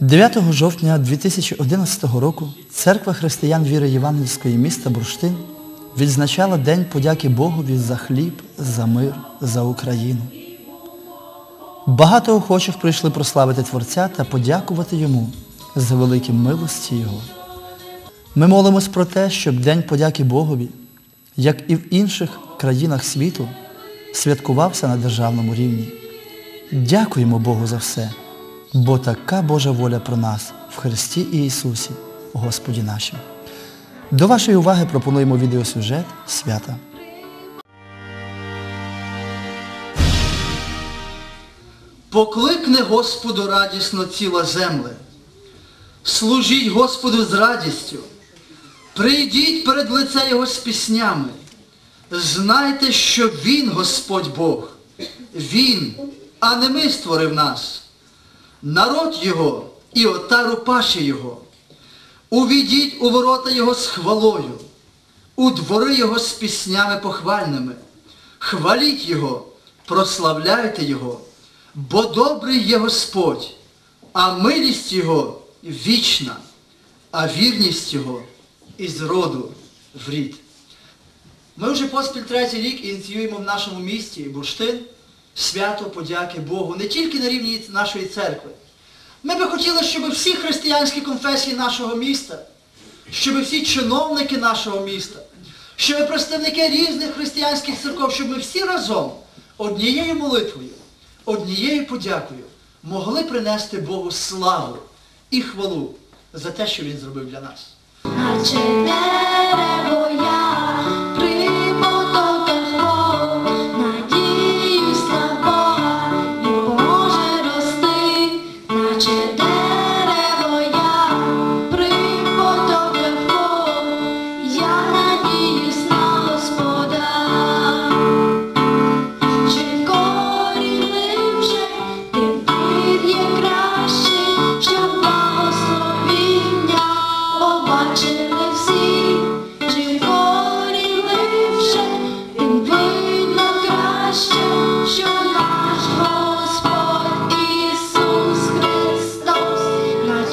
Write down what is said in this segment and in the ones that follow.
9 жовтня 2011 року Церква християн віри Євангельської міста Бурштин відзначала День подяки Богові за хліб, за мир, за Україну. Багато охочих прийшли прославити Творця та подякувати Йому за великі милості Його. Ми молимось про те, щоб День подяки Богові, як і в інших країнах світу, святкувався на державному рівні. Дякуємо Богу за все, бо така Божа воля про нас в Христі і Ісусі, Господі нашим. До вашої уваги пропонуємо відеосюжет свята. Покликне Господу радісно ціла земле. Служіть Господу з радістю. Прийдіть перед лице Його з піснями. Знайте, що Він Господь Бог. Він, а не ми створив нас. Народ Його і отару паші Його. Увійдіть у ворота Його з хвалою, у двори Його з піснями похвальними. Хваліть Його, прославляйте Його, бо добрий є Господь, а милість Його вічна, а вірність Його із роду в рід. Ми вже поспіль третій рік ініціюємо в нашому місті Бурштин свято подяки Богу не тільки на рівні нашої церкви. Ми би хотіли, щоб всі християнські конфесії нашого міста, щоб всі чиновники нашого міста, щоб представники різних християнських церков, щоб ми всі разом однією молитвою, однією подякою могли принести Богу славу і хвалу за те, що Він зробив для нас.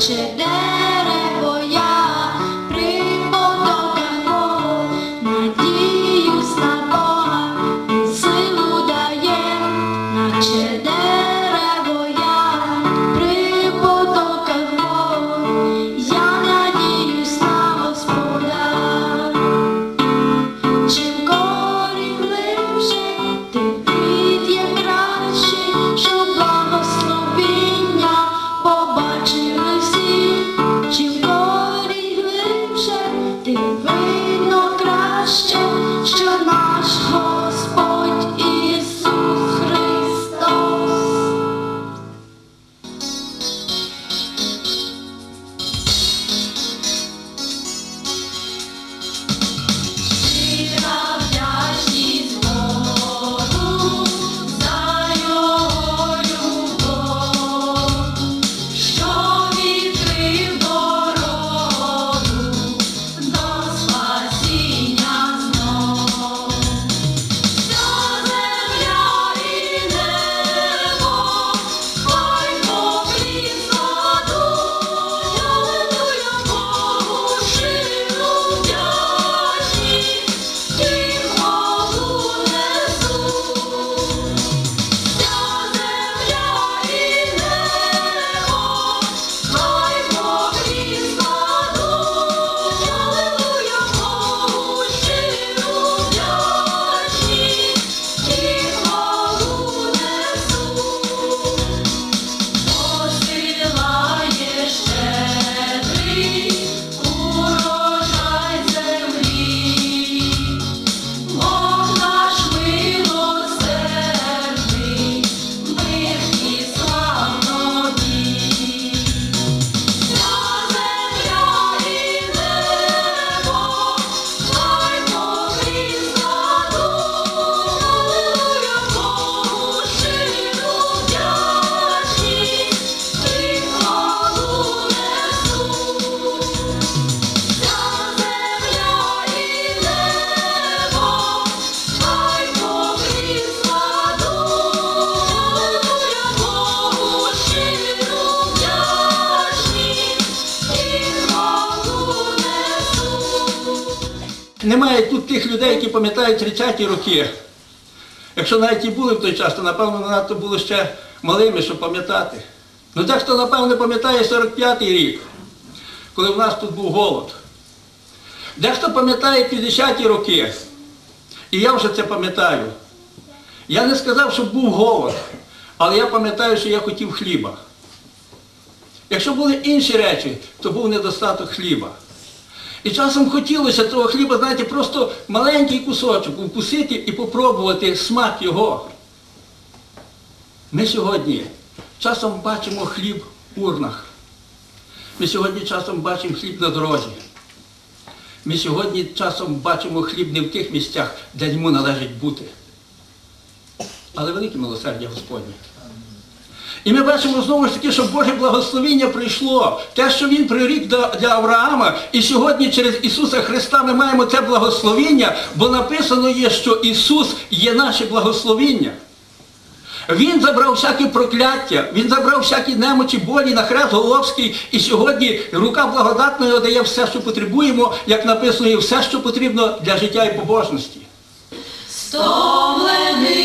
today. Немає тут тих людей, які пам'ятають 30-ті роки. Якщо навіть і були в той час, то напевно надто були ще малими, щоб пам'ятати. Ну дехто, напевно, пам'ятає 45-й рік, коли в нас тут був голод. Дехто пам'ятає 50-ті роки. І я вже це пам'ятаю. Я не сказав, що був голод, але я пам'ятаю, що я хотів хліба. Якщо були інші речі, то був недостаток хліба. І часом хотілося того хліба, знаєте, просто маленький кусочок вкусити і попробувати смак його. Ми сьогодні часом бачимо хліб в урнах. Ми сьогодні часом бачимо хліб на дорозі. Ми сьогодні часом бачимо хліб не в тих місцях, де йому належить бути. Але велике милосердя Господнє. І ми бачимо знову ж таки, що Боже благословіння прийшло. Те, що Він прирік для Авраама, і сьогодні через Ісуса Христа ми маємо це благословіння, бо написано є, що Ісус є наше благословіння. Він забрав всяке прокляття, Він забрав всякі немочі, болі на хрест Головський, і сьогодні рука благодатної дає все, що потребуємо, як написано, і все, що потрібно для життя і побожності. Стомлений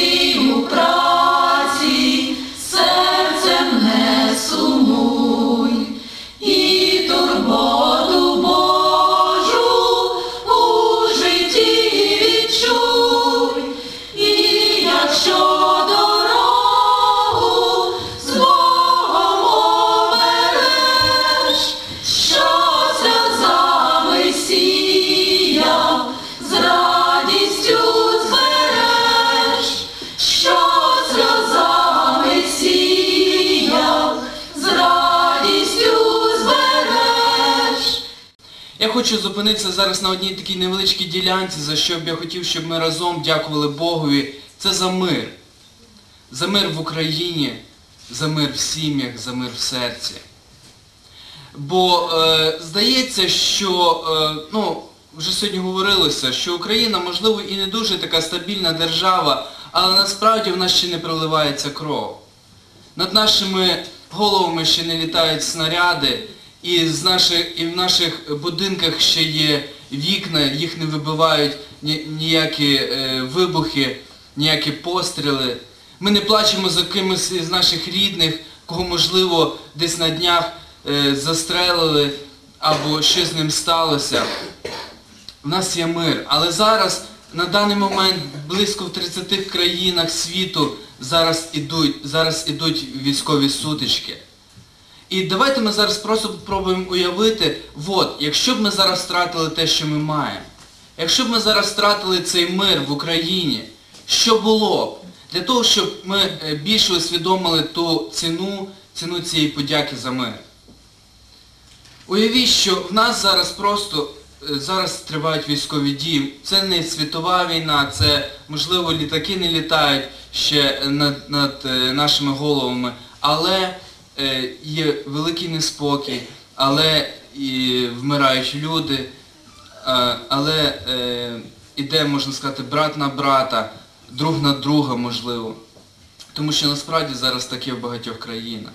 Я хочу зупинитися зараз на одній такій невеличкій ділянці, за що б я хотів, щоб ми разом дякували Богові. Це за мир. За мир в Україні, за мир в сім'ях, за мир в серці. Бо е, здається, що, е, ну, вже сьогодні говорилося, що Україна, можливо, і не дуже така стабільна держава, але насправді в нас ще не проливається кров. Над нашими головами ще не літають снаряди, і, з наших, і в наших будинках ще є вікна, їх не вибивають ні- ніякі е, вибухи, ніякі постріли. Ми не плачемо за кимось із наших рідних, кого, можливо, десь на днях е, застрелили або щось з ним сталося. В нас є мир. Але зараз, на даний момент, близько в 30 країнах світу зараз ідуть, зараз ідуть військові сутички. І давайте ми зараз просто спробуємо уявити, от, якщо б ми зараз втратили те, що ми маємо, якщо б ми зараз втратили цей мир в Україні, що було б? Для того, щоб ми е, більше усвідомили ту ціну, ціну цієї подяки за мир. Уявіть, що в нас зараз просто е, зараз тривають військові дії. Це не світова війна, це можливо літаки не літають ще над, над е, нашими головами, але є великий неспокій, але і вмирають люди, е, але е, іде, можна сказати, брат на брата, друг на друга можливо. Тому що насправді зараз таке в багатьох країнах.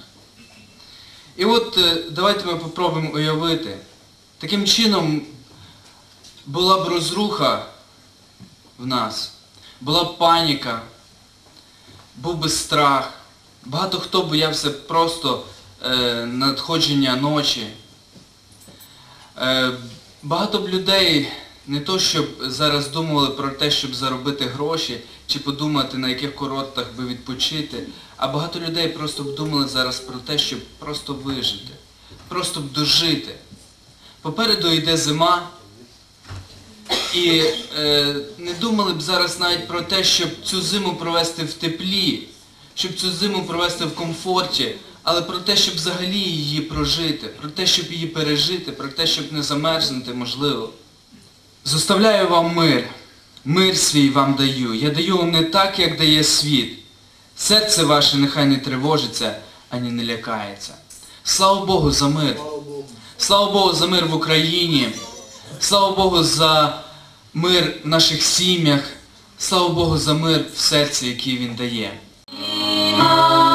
І от е, давайте ми попробуємо уявити. Таким чином була б розруха в нас, була б паніка, був би страх. Багато хто боявся просто е, надходження ночі. Е, багато б людей не то, щоб зараз думали про те, щоб заробити гроші, чи подумати, на яких курортах би відпочити, а багато людей просто б думали зараз про те, щоб просто вижити, просто б дожити. Попереду йде зима, і е, не думали б зараз навіть про те, щоб цю зиму провести в теплі, щоб цю зиму провести в комфорті, але про те, щоб взагалі її прожити, про те, щоб її пережити, про те, щоб не замерзнути, можливо. Зоставляю вам мир, мир свій вам даю. Я даю вам не так, як дає світ. Серце ваше нехай не тривожиться, ані не лякається. Слава Богу за мир. Слава Богу за мир в Україні. Слава Богу за мир в наших сім'ях. Слава Богу за мир в серці, який Він дає. Україна,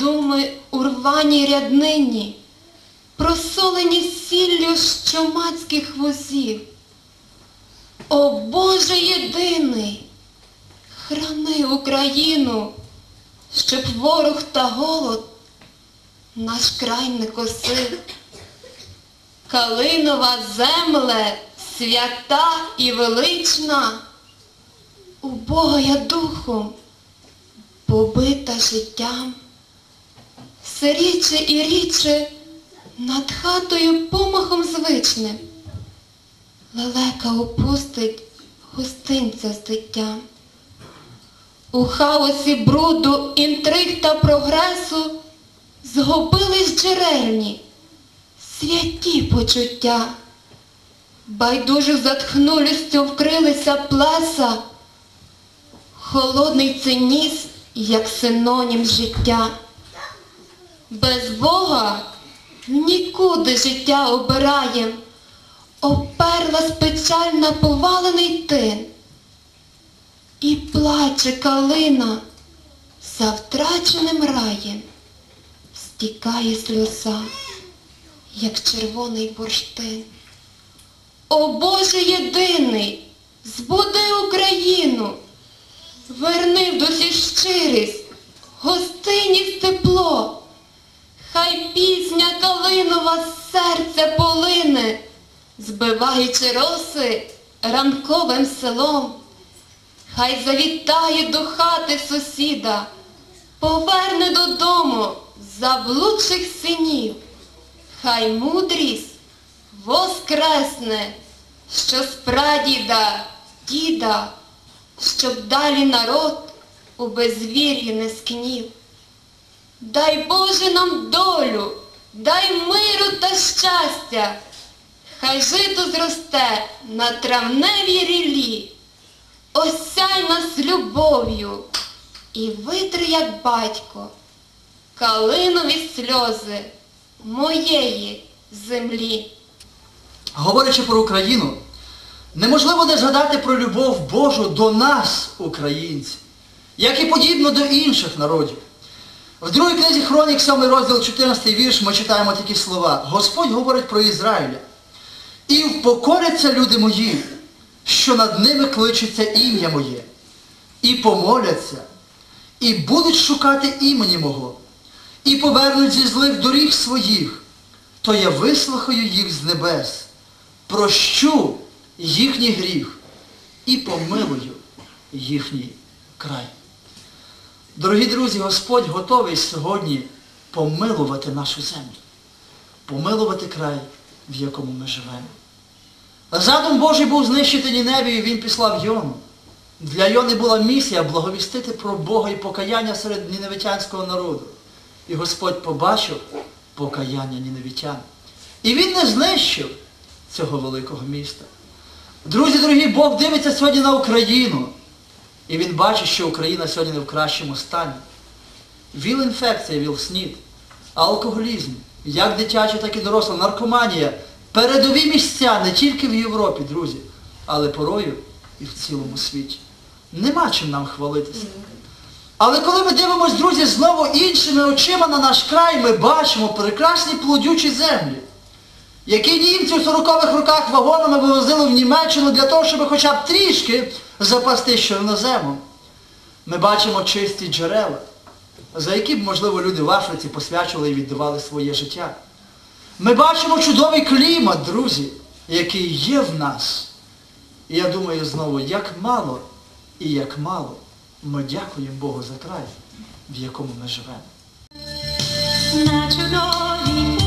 думи у рваній ряднині, просолені сіллю щомацьких возів. О Боже єдиний, храни Україну, щоб ворог та голод наш край не косив. Калинова земле, свята і велична, убога я духом, побита життям. Все рідше і рідше над хатою помахом звичним лелека опустить гостинця з диттям. У хаосі бруду, інтриг та прогресу згубились джерельні, святі почуття. Байдужу затхнулістю вкрилися плеса, холодний цинізм, як синонім життя. Без Бога нікуди життя обираєм, оперлась печальна повалений тин. І плаче калина за втраченим раєм, стікає сльоза, як червоний бурштин. О Боже єдиний, збуди Україну, верни в душі щирість, гостинність тепло, хай пісня калинова з серця полине, збиваючи роси ранковим селом. Хай завітає до хати сусіда, поверне додому заблудших синів. Хай мудрість воскресне, що з прадіда, діда, щоб далі народ у безвір'ї не скнів. Дай Боже нам долю, дай миру та щастя, хай жито зросте на травневій рілі. Осяй нас любов'ю і витри, як батько, калинові сльози моєї землі. Говорячи про Україну, неможливо не згадати про любов Божу до нас, українців, як і подібно до інших народів. В другій книзі Хронік, 7 розділ 14 вірш, ми читаємо такі слова. Господь говорить про Ізраїля. І впокоряться люди мої, що над ними кличеться ім'я моє, і помоляться, і будуть шукати імені мого, і повернуть зі злих доріг своїх, то я вислухаю їх з небес, прощу їхній гріх і помилую їхній край. Дорогі друзі, Господь готовий сьогодні помилувати нашу землю, помилувати край, в якому ми живемо. Задум Божий був знищити Ніневію, і він післав Йону. Для Йони була місія благовістити про Бога і покаяння серед ніневитянського народу. І Господь побачив покаяння ніневитян. І він не знищив цього великого міста. Друзі, дорогі, Бог дивиться сьогодні на Україну. І він бачить, що Україна сьогодні не в кращому стані. ВІЛ-інфекція, ВІЛ-СНІД, алкоголізм, як дитяча, так і доросла, наркоманія. Передові місця не тільки в Європі, друзі, але порою і в цілому світі. Нема чим нам хвалитися. Але коли ми дивимося, друзі, знову іншими очима на наш край, ми бачимо прекрасні плодючі землі, які німці в 40-х роках вагонами вивозили в Німеччину для того, щоб хоча б трішки запасти чорноземом. Ми бачимо чисті джерела, за які б, можливо, люди в Африці посвячували і віддавали своє життя. Ми бачимо чудовий клімат, друзі, який є в нас. І я думаю знову, як мало і як мало ми дякуємо Богу за край, в якому ми живемо. На чудовій